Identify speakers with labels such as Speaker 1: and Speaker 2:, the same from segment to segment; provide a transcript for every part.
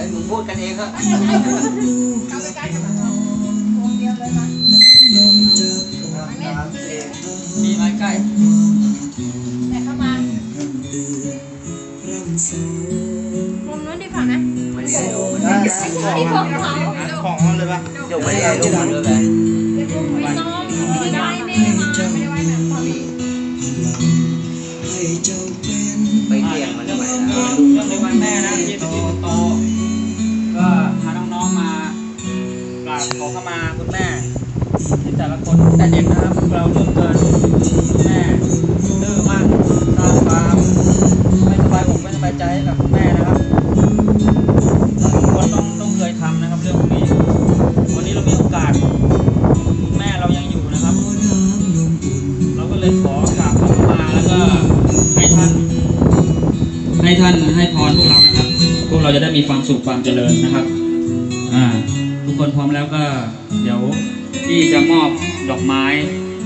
Speaker 1: แล้วหนูพูดกันเองก็
Speaker 2: เข้าไปใกล้กันมาวงเดียวเลยมา
Speaker 1: มีไม้ใกล้
Speaker 2: แต่เข้ามามุมนู้นดีกว่านะ
Speaker 1: ไม่ได้ดู
Speaker 2: ที่ของเขา
Speaker 3: ของมันเลยปะ
Speaker 1: เดี๋ยวไม่ได้ดูมันเลย
Speaker 2: ไม่ต้องไม่ได้แม่มาไม่ได้ไว้แบบพอดี
Speaker 1: ไปเตียงมันทำไมนะ
Speaker 4: เรื่องในวันแม่ ขอเข้ามาคุณแม่ที่แต่ละคนแต่เด็กนะครับพวกเราเรื่อเกินคุณแม่ดื้อมากสร้างความไม่สบายอกไม่สบายใจให้กับคุณแม่นะครับทุกคนต้องต้องเคยทำนะครับเรื่องพวกนี้ วันนี้เรามีโอกาสคุณแม่เรายังอยู่นะครับ เราก็เลยขอกราบขอเข้ามาแล้วก็ให้ท่านให้ท่านให้พรพวกเรานะครับ พวกเราจะได้มีความสุขความเจริญนะครับ อ่า คนพร้อมแล้วก็ เดี๋ยวที่จะมอบดอกไม้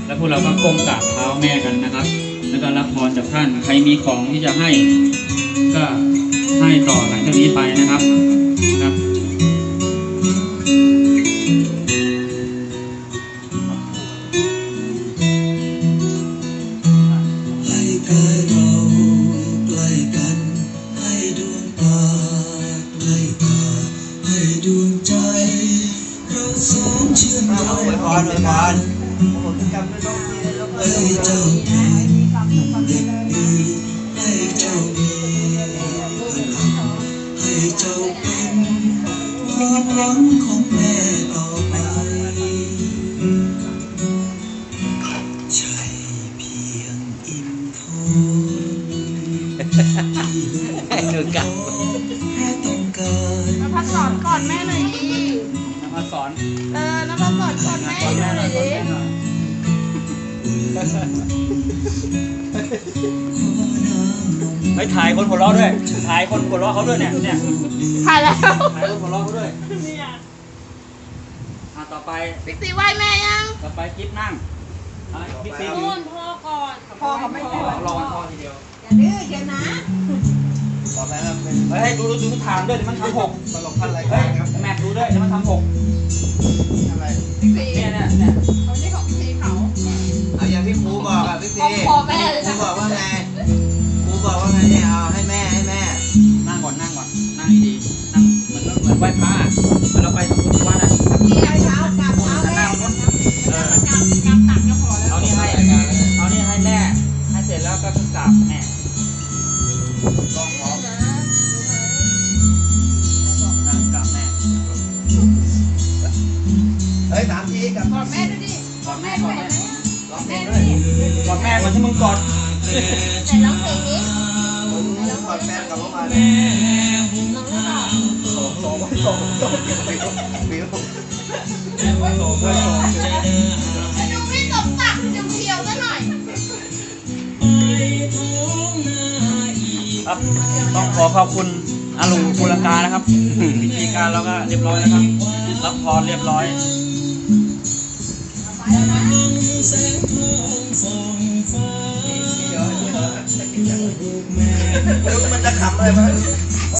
Speaker 4: แล้วพวกเราก็ก้มกราบเท้าแม่กันนะครับ แล้วก็รับพรจากท่านใครมีของที่จะให้ก็ให้ต่อหลังจากนี้ไปนะครับนะครับ
Speaker 5: ให้กายเราใกล้กัน ให้ดวงตาใกล้ตาให้ดวง สองชื่อมโย
Speaker 3: เอา
Speaker 5: ง
Speaker 3: ไว้พรไว้พรผมจำไม่ต้องทีแล้ว
Speaker 5: ให้เจ้าเป็นเด็กดีให้เจ้ามีพลังให้เจ้าเป็นความหวังของแม่ต่อไปใช่เพียงอิ่มท้องที่ลูก
Speaker 1: ให้ดูกัน
Speaker 5: แค่ต้องการ
Speaker 2: นภัสสอนก่อนแม่หน่อยดิ
Speaker 4: นภัสสอน
Speaker 2: เออนภัสสอนก่อนแม่หน่อยดิ
Speaker 4: เฮ้ยถ่ายคนหัวเราะด้วย ถ่ายคนหัวเราะเขาด้วยเนี่ย เนี่ย
Speaker 2: ถ่ายแล้ว
Speaker 4: ถ่ายคนหัวเราะเขาด้วยอะต่อไป
Speaker 2: บิ๊กซีไหว้แม่ยัง
Speaker 4: ต่อไปกิ๊บนั่งอะบิ๊กซี
Speaker 2: นู่นพ่อก่อนพ่อกับแม่
Speaker 4: รอรอพ่อทีเดียว
Speaker 2: อย่าดื้อเดี๋ยวนะ
Speaker 3: ขอแม่ครับเป็น
Speaker 4: เฮ้ยดูดูดูถามด้วยเดี๋ยวมันทำหก
Speaker 3: ตลกพันราย
Speaker 4: เฮ้
Speaker 3: กายรครับ
Speaker 4: แม็กดูด้วยเดี๋ยวมันทำหก
Speaker 3: อะไร
Speaker 2: บิ๊กซี
Speaker 4: เนี่ยเนี่ยเนี่ย
Speaker 3: ฮ้ยสามทีกับ
Speaker 2: กอดแม่ดูดิ
Speaker 4: กอดแม่กอดแม่
Speaker 3: ร้องเพลงด้วย
Speaker 4: กอดแม่เหมือนที่มึงกอด
Speaker 2: แต่ร้องเพลงนี้
Speaker 3: ผมกอดแฟนกับเมื่อวาน
Speaker 2: ร้องหรือเปล่า
Speaker 3: โอ้โหโอ้โหโอ้โหบิวบิว
Speaker 4: โตเพื่อโต
Speaker 2: ดูพี่สมศักดิ์เพียวๆซะหน่อย
Speaker 4: ครับต้องขอขอบคุณอาลุงภูลังกานะครับพิธีการเราก็เรียบร้อยแล้วครับ รับพรเรียบร้อย
Speaker 3: มันจะขำอะไรมั้ย